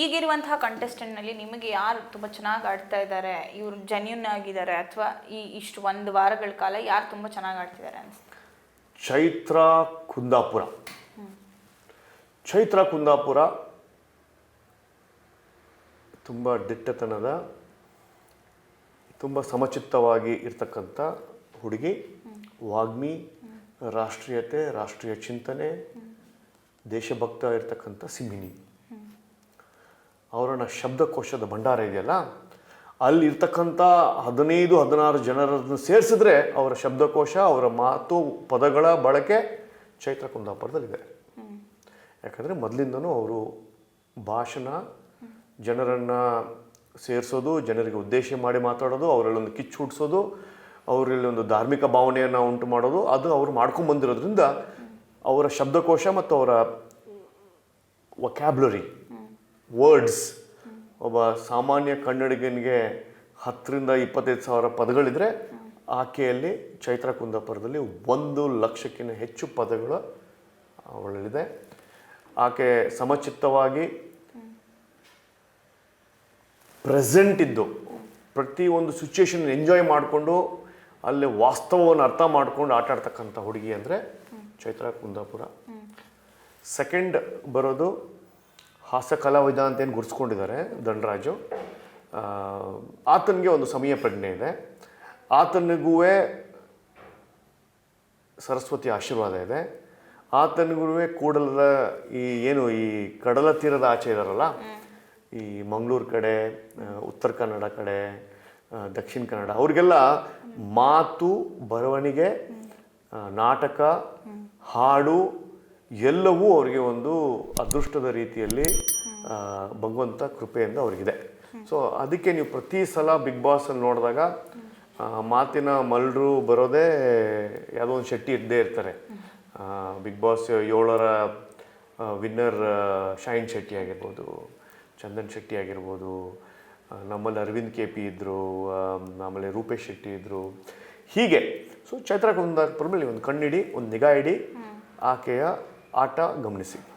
ಈಗಿರುವಂತಹ ಕಂಟೆಸ್ಟೆಂಟ್ನಲ್ಲಿ ನಿಮಗೆ ಯಾರು ತುಂಬ ಚೆನ್ನಾಗಿ ಆಡ್ತಾ ಇದ್ದಾರೆ? ಇವರು ಜೆನ್ಯೂನ್ ಆಗಿದ್ದಾರೆ ಅಥವಾ ಈ ಇಷ್ಟು ಒಂದು ವಾರಗಳ ಕಾಲ ಯಾರು ತುಂಬ ಚೆನ್ನಾಗಿ ಆಡ್ತಿದ್ದಾರೆ ಚೈತ್ರ ಕುಂದಾಪುರ. ಚೈತ್ರ ಕುಂದಾಪುರ ತುಂಬ ದಿಟ್ಟತನದ ತುಂಬ ಸಮಚಿತ್ತವಾಗಿ ಇರ್ತಕ್ಕಂಥ ಹುಡುಗಿ. ವಾಗ್ಮಿ ರಾಷ್ಟ್ರೀಯತೆ ರಾಷ್ಟ್ರೀಯ ಚಿಂತನೆ ದೇಶಭಕ್ತ ಇರ್ತಕ್ಕಂಥ ಸಿಂಹಿನಿ ಅವರನ್ನ ಶಬ್ದಕೋಶದ ಭಂಡಾರ ಇದೆಯಲ್ಲ, ಅಲ್ಲಿ ಇರ್ತಕ್ಕಂಥ ಹದಿನೈದು, ಹದಿನಾರು ಜನರನ್ನು ಸೇರಿಸಿದ್ರೆ ಅವರ ಶಬ್ದಕೋಶ, ಅವರ ಮಾತು, ಪದಗಳ ಬಳಕೆ ಚೈತ್ರ ಕುಂದಾಪುರದಲ್ಲಿದೆ. ಯಾಕಂದರೆ ಮೊದಲಿಂದನೂ ಅವರು ಭಾಷಣ, ಜನರನ್ನು ಸೇರಿಸೋದು, ಜನರಿಗೆ ಉದ್ದೇಶ ಮಾಡಿ ಮಾತಾಡೋದು, ಅವರಲ್ಲಿ ಒಂದು ಕಿಚ್ಚು ಹುಟ್ಟಿಸೋದು, ಅವರಲ್ಲಿ ಒಂದು ಧಾರ್ಮಿಕ ಭಾವನೆಯನ್ನು ಉಂಟು ಮಾಡೋದು, ಅದು ಅವರು ಮಾಡ್ಕೊಂಡು ಬಂದಿರೋದ್ರಿಂದ ಅವರ ಶಬ್ದಕೋಶ ಮತ್ತು ಅವರ ವೊಕ್ಯಾಬ್ಲರಿ ವರ್ಡ್ಸ್. ಒಬ್ಬ ಸಾಮಾನ್ಯ ಕನ್ನಡಿಗನಿಗೆ ಹತ್ತರಿಂದ ಇಪ್ಪತ್ತೈದು ಸಾವಿರ ಪದಗಳಿದ್ರೆ ಆಕೆಯಲ್ಲಿ ಚೈತ್ರ ಕುಂದಾಪುರದಲ್ಲಿ ಒಂದು ಲಕ್ಷಕ್ಕಿಂತ ಹೆಚ್ಚು ಪದಗಳು ಅವಳಲ್ಲಿದೆ. ಆಕೆ ಸಮಚಿತ್ತವಾಗಿ ಪ್ರೆಸೆಂಟ್ ಇದ್ದು ಪ್ರತಿಯೊಂದು ಸಿಚುವೇಶನ್ ಎಂಜಾಯ್ ಮಾಡಿಕೊಂಡು ಅಲ್ಲಿ ವಾಸ್ತವವನ್ನು ಅರ್ಥ ಮಾಡ್ಕೊಂಡು ಆಟ ಆಡ್ತಕ್ಕಂಥ ಹುಡುಗಿ ಅಂದರೆ ಚೈತ್ರ ಕುಂದಾಪುರ. ಸೆಕೆಂಡ್ ಬರೋದು ಹಾಸ್ಯ ಕಲಾವಿದ ಅಂತ ಏನು ಗುರ್ಸ್ಕೊಂಡಿದ್ದಾರೆ ದಂಡರಾಜು ಆತನಿಗೆ ಒಂದು ಸಮಯ ಪ್ರಜ್ಞೆ ಇದೆ. ಆತನಿಗೂ ಸರಸ್ವತಿ ಆಶೀರ್ವಾದ ಇದೆ. ಆತನಿಗೂ ಕೂಡಲದ ಈ ಏನು ಈ ಕಡಲ ತೀರದ ಆಚೆ ಇದಾರಲ್ಲ, ಈ ಮಂಗಳೂರು ಕಡೆ ಉತ್ತರ ಕನ್ನಡ ಕಡೆ ದಕ್ಷಿಣ ಕನ್ನಡ, ಅವ್ರಿಗೆಲ್ಲ ಮಾತು, ಬರವಣಿಗೆ ನಾಟಕ, ಹಾಡು ಎಲ್ಲವೂ ಅವರಿಗೆ ಒಂದು ಅದೃಷ್ಟದ ರೀತಿಯಲ್ಲಿ ಭಗವಂತ ಕೃಪೆಯಿಂದ ಅವ್ರಿಗಿದೆ. ಸೊ ಅದಕ್ಕೆ ನೀವು ಪ್ರತಿ ಸಲ ಬಿಗ್ ಬಾಸ್ ಅಲ್ಲಿ ನೋಡಿದಾಗ ಮಾತಿನ ಮಲ್ರು ಬರೋದೇ ಯಾವುದೋ ಒಂದು ಶೆಟ್ಟಿ ಇದ್ದೇ ಇರ್ತಾರೆ. ಬಿಗ್ ಬಾಸ್ ಏಳರ ವಿನ್ನರ್ ಶೈನ್ ಶೆಟ್ಟಿ ಆಗಿರ್ಬೋದು ಚಂದನ್ ಶೆಟ್ಟಿ ಆಗಿರ್ಬೋದು ನಮ್ಮಲ್ಲಿ ಅರವಿಂದ್ ಕೆ ಪಿ ಇದ್ದರು ಆಮೇಲೆ ರೂಪೇಶ್ ಶೆಟ್ಟಿ ಇದ್ದರು ಹೀಗೆ. ಸೊ ಚೈತ್ರ ಕುಂದಾಪುರ ಮೇಲೆ ಒಂದು ಕಣ್ಣಿಡಿ ಒಂದು ನಿಗಾ ಇಡಿ ಆಕೆಯ ಆಟ ಗಮನಿಸಿ.